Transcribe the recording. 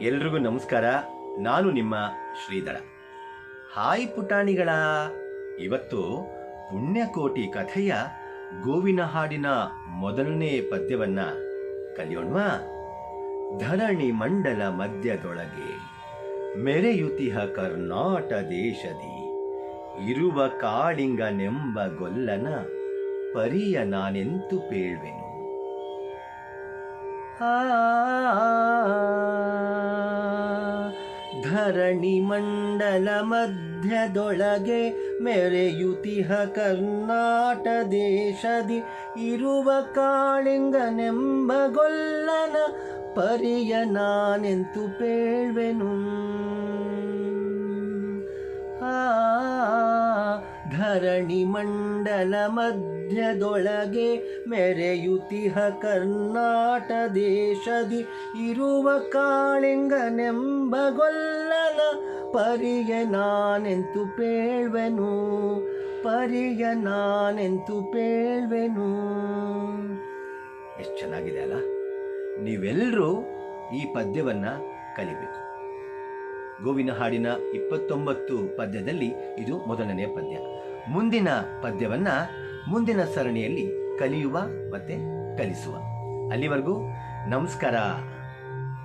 ಎಲ್ರಿಗೂ ನಮಸ್ಕಾರ. ನಾನು ನಿಮ್ಮ ಶ್ರೀಧರ. ಹಾಯ್ ಪುಟಾಣಿಗಳ. ಇವತ್ತು ಪುಣ್ಯಕೋಟಿ ಕಥೆಯ ಗೋವಿನ ಹಾಡಿನ ಮೊದಲನೇ ಪದ್ಯವನ್ನ ಕಲಿಯೋಣ್ವಾ? ಧರಣಿ ಮಂಡಲ ಮಧ್ಯದೊಳಗೆ ಮೆರೆಯುತಿಹ ಕರ್ನಾಟ ದೇಶದಿ, ಇರುವ ಕಾಳಿಂಗನೆಂಬ ಗೊಲ್ಲನ ಪರಿಯ ನಾನೆಂತು ಪೇಳ್ವೆನು? ಆ ಧರಣಿ ಮಂಡಲ ಮಧ್ಯದೊಳಗೆ ಮೆರೆಯುತಿಹ ಕರ್ನಾಟ ದೇಶದಿ ಇರುವ ಕಾಳಿಂಗನೆಂಬ ಗೊಲ್ಲನ ಪರಿಯ ನಾನೆಂತು ಪೇಳ್ವೆನು? ಧರಣಿ ಮಂಡಲ ಮಧ್ಯದೊಳಗೆ ಮೆರೆಯುತಿಹ ಕರ್ನಾಟ ದೇಶದಿ ಇರುವ ಕಾಳಿಂಗನೆಂಬ ಗೊಲ್ಲನ ಪರಿಯ ನಾನೆಂತು ಪೇಳ್ವೆನು, ಪರಿಯ ನಾನೆಂತು ಪೇಳ್ವೆನು. ಎಷ್ಟು ಚೆನ್ನಾಗಿದೆ ಅಲ್ಲ? ನೀವೆಲ್ಲರೂ ಈ ಪದ್ಯವನ್ನು ಕಲಿಬೇಕು. ಗೋವಿನ ಹಾಡಿನ ಇಪ್ಪತ್ತೊಂಬತ್ತು ಪದ್ಯದಲ್ಲಿ ಇದು ಮೊದಲನೆಯ ಪದ್ಯ. ಮುಂದಿನ ಪದ್ಯವನ್ನ ಮುಂದಿನ ಸರಣಿಯಲ್ಲಿ ಕಲಿಯುವ ಮತ್ತೆ ಕಲಿಸುವ. ಅಲ್ಲಿವರೆಗೂ ನಮಸ್ಕಾರ.